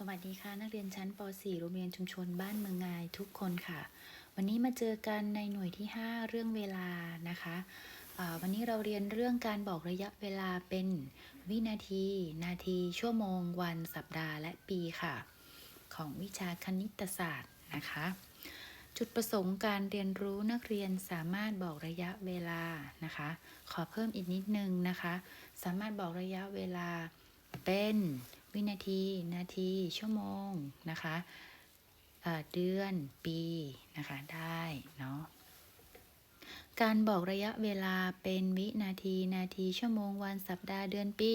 สวัสดีค่ะ นักเรียนชั้นป .4 โรงเรียนชุมชนบ้านเมืองงายทุกคนค่ะ วันนี้มาเจอกันในหน่วยที่ 5 เรื่องเวลานะคะวันนี้เราเรียนเรื่องการบอกระยะเวลาเป็นวินาที นาที ชั่วโมง วัน สัปดาห์และปีค่ะ ของวิชาคณิตศาสตร์นะคะ จุดประสงค์การเรียนรู้นักเรียนสามารถบอกระยะเวลานะคะ ขอเพิ่มอีกนิดนึงนะคะ สามารถบอกระยะเวลาเป็น วินาที นาที ชั่วโมงนะคะเเดือนปีนะคะได้เนาะการบอกระยะเวลาเป็นวินาที นาที ชั่วโมงวันสัปดาห์เดือนปี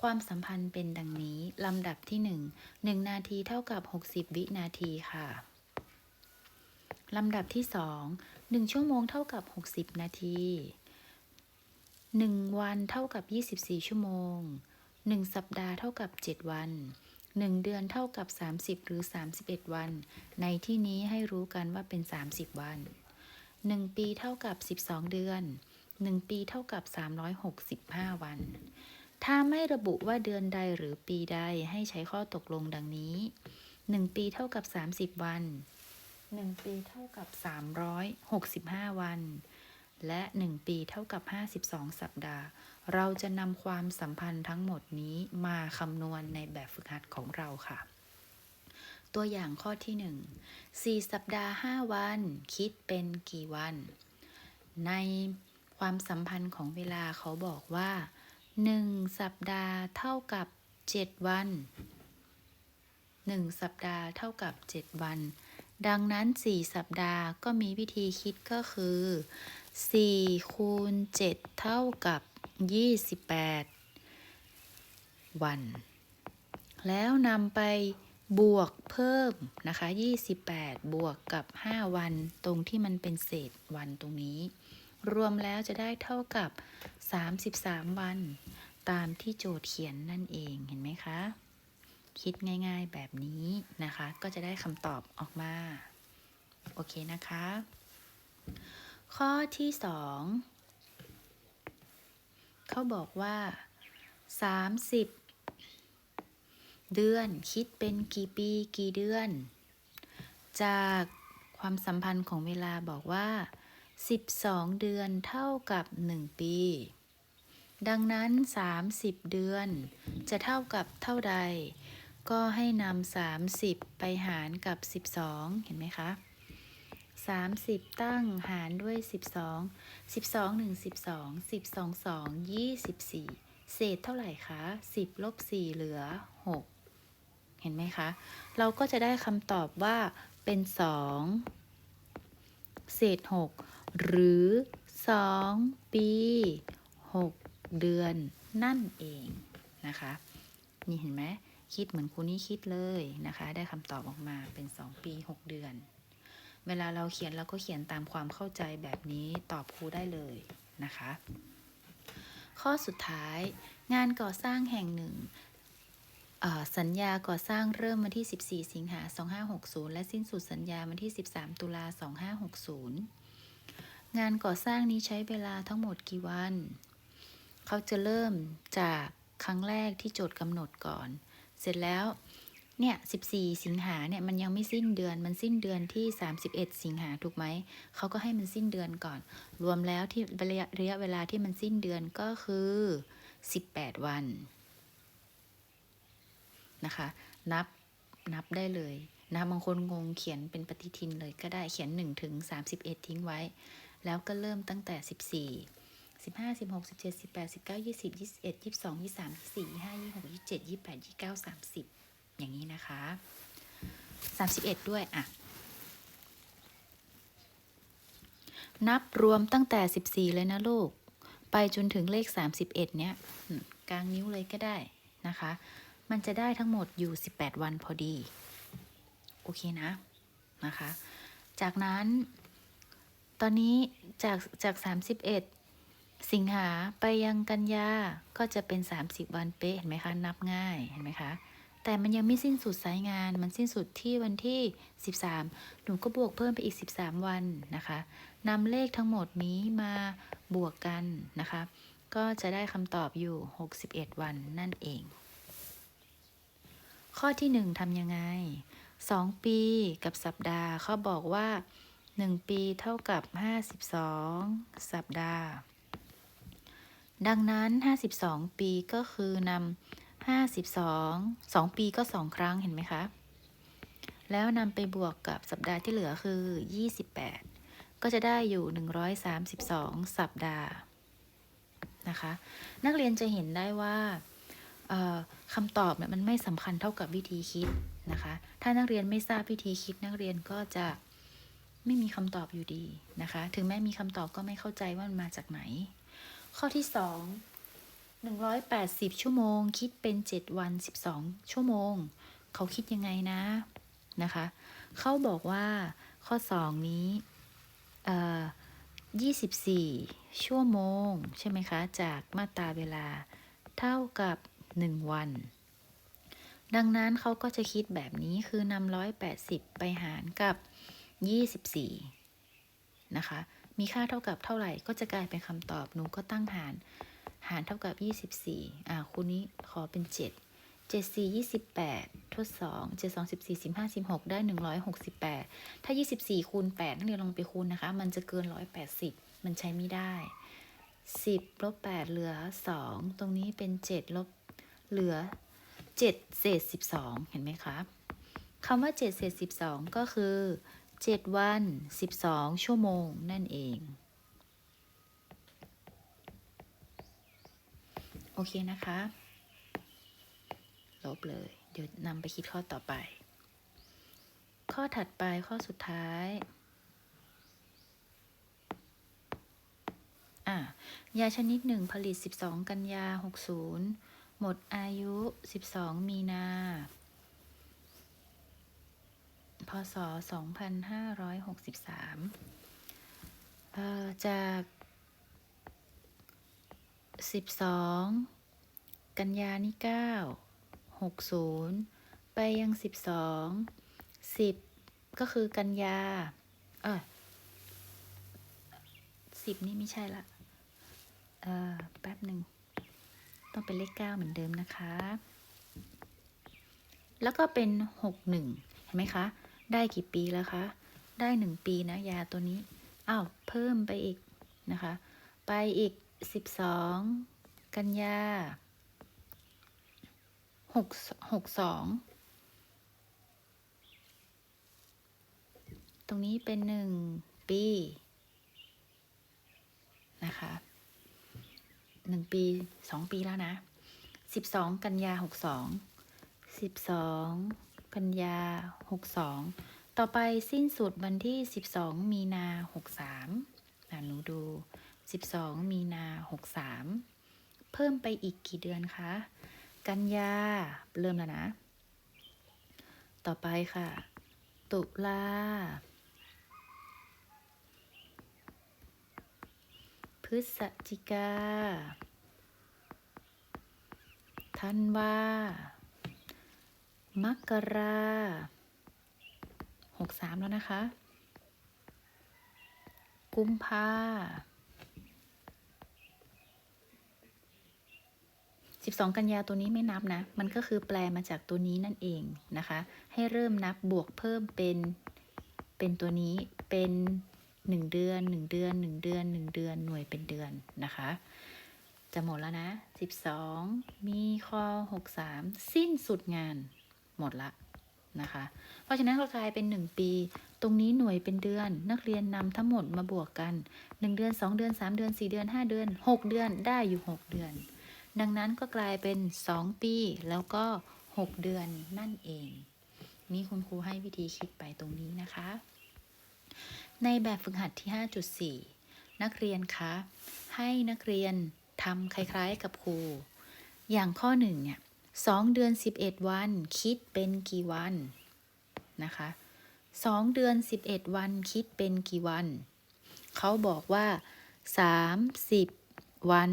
ความสัมพันธ์เป็นดังนี้ ลำดับที่ 1 1 นาทีเท่ากับ 60 วินาทีค่ะ ลำดับที่ 2 1 ชั่วโมงเท่ากับ 60 นาที 1 วันเท่ากับ 24 ชั่วโมง 1 สัปดาห์เท่ากับ 7 วัน 1 เดือนเท่ากับ 30 หรือ 31 วัน ในที่นี้ให้รู้กันว่าเป็น 30 วัน 1 ปีเท่ากับ 12 เดือน 1 ปีเท่ากับ 365 วัน ถ้าไม่ระบุว่าเดือนใดหรือปีใดให้ใช้ข้อตกลงดังนี้ 1 ปีเท่ากับ 30 วัน 1 ปีเท่ากับ 365 วัน และ 1 ปีเท่ากับ 52 สัปดาห์ เราจะนำความสัมพันธ์ทั้งหมดนี้มาคำนวณในแบบฝึกหัดของเราค่ะ ตัวอย่างข้อที่ 1 4 สัปดาห์ 5 วัน คิดเป็นกี่วัน ในความสัมพันธ์ของเวลาเขาบอกว่า 1 สัปดาห์เท่ากับ 7 วัน 1 สัปดาห์เท่ากับ 7 วัน ดังนั้น 4 สัปดาห์ก็มีวิธีคิดก็คือ4คูณ7เท่ากับ 28 วัน แล้วนำไปบวกเพิ่มนะคะ 28 บวกกับ 5 วันตรงที่มันเป็นเศษวันตรงนี้ รวมแล้วจะได้เท่ากับ 33 วัน ตามที่โจทย์เขียนนั่นเองเห็นไหมคะ คิดง่ายๆแบบนี้นะคะ ก็จะได้คำตอบออกมา โอเคนะคะ ข้อที่2เขาบอกว่า 30 เดือนคิดเป็นกี่ปีกี่เดือน จากความสัมพันธ์ของเวลาบอกว่า 12 เดือนเท่ากับ 1 ปี ดังนั้น 30 เดือน จะเท่ากับเท่าใด ก็ให้นำ30 ไปหารกับ 12 เห็นไหมคะ 30 ตั้งหารด้วย 12 12 1 12 12 2 24 เศษเท่าไหร่คะ 10 ลบ 4 เหลือ 6 เห็นไหมคะ เราก็จะได้คำตอบว่าเป็น 2 เศษ 6 หรือ 2 ปี 6 เดือนนั่นเองนะคะ นี่เห็นไหม คิดเหมือนครูนี่คิดเลยนะคะ ได้คำตอบออกมาเป็น 2 ปี 6 เดือน เวลาเราเขียนเราก็เขียนตามความเข้าใจแบบนี้ตอบครูได้เลยนะคะ ข้อสุดท้ายงานก่อสร้างแห่งหนึ่งสัญญาก่อสร้างเริ่มวันที่ 14 สิงหา 2560 และสิ้นสุดสัญญาวันที่ 13 ตุลา 2560 งานก่อสร้างนี้ใช้เวลาทั้งหมดกี่วัน เขาจะเริ่มจากครั้งแรกที่โจทย์กำหนดก่อน เสร็จแล้วเนี่ย 14 สิงหาเนี่ย มันยังไม่สิ้นเดือน มันสิ้นเดือนที่ 31 สิงหาถูกไหม เขาก็ให้มันสิ้นเดือนก่อน รวมแล้วที่ระยะระยะเวลาที่มันสิ้นเดือนก็คือ 18 วัน นะคะ นับ นับได้เลยนะบางคนงงเขียนเป็นปฏิทินเลยก็ได้ เขียน 1 ถึง 31 ทิ้งไว้ แล้วก็เริ่มตั้งแต่ 14 15 16 17 18 19 20 21 22 23 24 25 26 27 28 29 30อย่างนี้นะคะ31ด้วยอะนับรวมตั้งแต่ 14 เลยนะลูก ไปจนถึงเลข 31 เนี้ยกลางนิ้วเลยก็ได้นะคะ มันจะได้ทั้งหมดอยู่ 18 วันพอดี โอเคนะนะคะ จากนั้น ตอนนี้จากจาก 31 สิงหาไปยังกันยาก็จะเป็น 30 วันเป๊ะเห็นไหมคะ นับง่ายเห็นไหมคะ แต่มันยังไม่สิ้นสุดสายงาน มันสิ้นสุดที่วันที่ 13 หนูก็บวกเพิ่มไปอีก 13 วันนะคะนำเลขทั้งหมดนี้มาบวกกันนะคะ ก็จะได้คำตอบอยู่ 61 วันนั่นเอง ข้อที่หนึ่งทำยังไงสองปีกับสัปดาห์เขาบอกว่าหนึ่งปีเท่ากับห้าสิบสองสัปดาห์ ดังนั้นห้าสิบสองปีก็คือนำห้าสิบสองสองปีก็สองครั้งเห็นไหมคะ แล้วนำไปบวกกับสัปดาห์ที่เหลือคือ 28 ก็จะได้อยู่ 132 สัปดาห์นะคะ นักเรียนจะเห็นได้ว่าคำตอบเนี่ยมันไม่สำคัญเท่ากับวิธีคิดนะคะ ถ้านักเรียนไม่ทราบวิธีคิดนักเรียนก็จะไม่มีคำตอบอยู่ดีนะคะ ถึงแม้มีคำตอบก็ไม่เข้าใจว่ามันมาจากไหน ข้อที่2 180ชั่วโมง คิดเป็น7วัน12ชั่วโมง เขาคิดยังไงนะนะคะ เขาบอกว่าข้อ2นี้เอ่อ24ชั่วโมง ใช่ไหมคะ จากมาตราเวลาเท่ากับ1วัน ดังนั้นเขาก็จะคิดแบบนี้คือนำ180ไปหารกับ24นะคะ มีค่าเท่ากับเท่าไหร่ ก็จะกลายเป็นคำตอบ หนูก็ตั้งหาร หารเท่ากับ 24 อ่าคูณนี้ขอเป็น 7 7 4 28 ทด 2 7 2 14 15 16 ได้ 168 ถ้า 24 คูณ 8 นักเรียนลงไปคูณนะคะ มันจะเกิน 180 มันใช้ไม่ได้ 10ลบ8เหลือ 2 ตรงนี้เป็น 7 ลบ เหลือ 7 เศษ 12 เห็นไหมคะคำว่า 7 เศษ 12 ก็คือ 7 วัน 12 ชั่วโมงนั่นเอง โอเคนะคะ ลบเลย เดี๋ยวนำไปคิดข้อต่อไป ข้อถัดไปข้อสุดท้ายอะยาชนิดหนึ่งผลิต 12 กันยา 60 หมดอายุ 12 มีนา พศ 2563เอ่อจาก 12 กันยานี่9 60 ไปยัง 12 10 ก็คือกันยา เออ10 นี่ไม่ใช่ละ เออแป๊บหนึ่ง ต้องเป็นเลข 9 เหมือนเดิมนะคะแล้วก็เป็น 61 เห็นไหมคะ ได้กี่ปีแล้วคะ ได้ 1 ปีนะยาตัวนี้อ้าวเพิ่มไปอีกนะคะ ไปอีก 12 กันยาหกหกสองตรงนี้เป็นหนึ่งปีนะคะหนึ่งปีสองปีแล้วนะสิบสองกันยาหกสองสิบสอง กันยาหกสองต่อไปสิ้นสุดวันที่สิบสองมีนาหกสามหนูดูสิบสองมีนาหกสามเพิ่มไปอีกกี่เดือนคะ กันยา เริ่มแล้วนะ ต่อไปค่ะ ตุลา พฤศจิกาธันวา มกราหกสามแล้วนะคะ กุมภา12กันยาตัวนี้ไม่นับนะ มันก็คือแปลมาจากตัวนี้นั่นเองนะคะ ให้เริ่มนับบวกเพิ่มเป็น เป็นตัวนี้เป็น1เดือน1เดือน1เดือน1เดือนหน่วยเป็นเดือนนะคะ จะหมดแล้วนะ12มีข้อ63สิ้นสุดงาน หมดละนะคะ เพราะฉะนั้นก็กลายเป็น 1 ปี ตรงนี้หน่วยเป็นเดือน นักเรียนนำทั้งหมดมาบวกกัน 1 เดือน 2 เดือน 3 เดือน 4 เดือน 5 เดือน 6 เดือนได้อยู่ 6 เดือน ดังนั้นก็กลายเป็น 2 ปีแล้วก็ 6 เดือนนั่นเอง นี่คุณครูให้วิธีคิดไปตรงนี้นะคะ ในแบบฝึกหัดที่ 5.4 นักเรียนคะ ให้นักเรียนทำคล้ายๆกับครู อย่างข้อหนึ่งเนี่ย 2เดือน11วัน คิดเป็นกี่วันนะคะ2เดือน11วันคิดเป็นกี่วัน เขาบอกว่า30วัน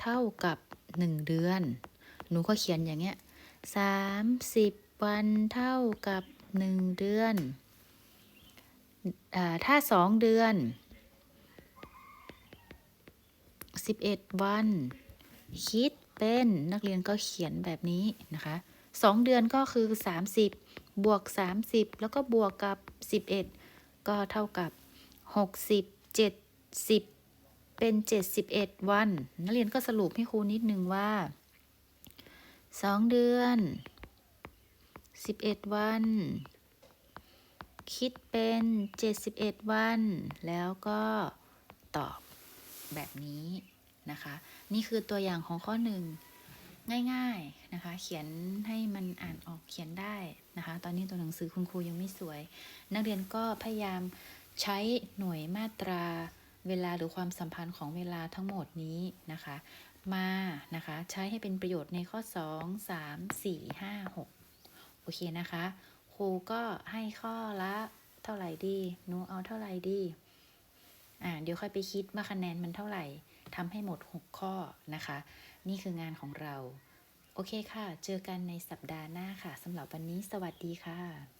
เท่ากับ1เดือน หนูก็เขียนอย่างเงี้ย30วันเท่ากับ1เดือนอาถ้า2เดือน11วัน คิด เป็นนักเรียนก็เขียนแบบนี้นะคะ2เดือนก็คือ 30 บวก 30 แล้วก็บวกกับ 11 ก็เท่ากับ 60 70 เป็น 71 วัน นักเรียนก็สรุปให้ครูนิดนึงว่า 2 เดือน 11 วัน คิดเป็น 71 วัน แล้วก็ตอบแบบนี้ นะคะ นี่คือตัวอย่างของข้อหนึ่งง่ายๆนะคะ เขียนให้มันอ่านออกเขียนได้นะคะ ตอนนี้ตัวหนังสือคุณครูยังไม่สวย นักเรียนก็พยายามใช้หน่วยมาตราเวลาหรือความสัมพันธ์ของเวลาทั้งหมดนี้นะคะ มานะคะ ใช้ให้เป็นประโยชน์ในข้อ 2 3 4 5 6 โอเคนะคะ ครูก็ให้ข้อละเท่าไหร่ดีหนูเอาเท่าไหร่ดี อ่า เดี๋ยวค่อยไปคิดว่าคะแนนมันเท่าไหร่ ทำให้หมด 6 ข้อนะคะ นี่คืองานของเรา โอเคค่ะ เจอกันในสัปดาห์หน้าค่ะสำหรับวันนี้สวัสดีค่ะ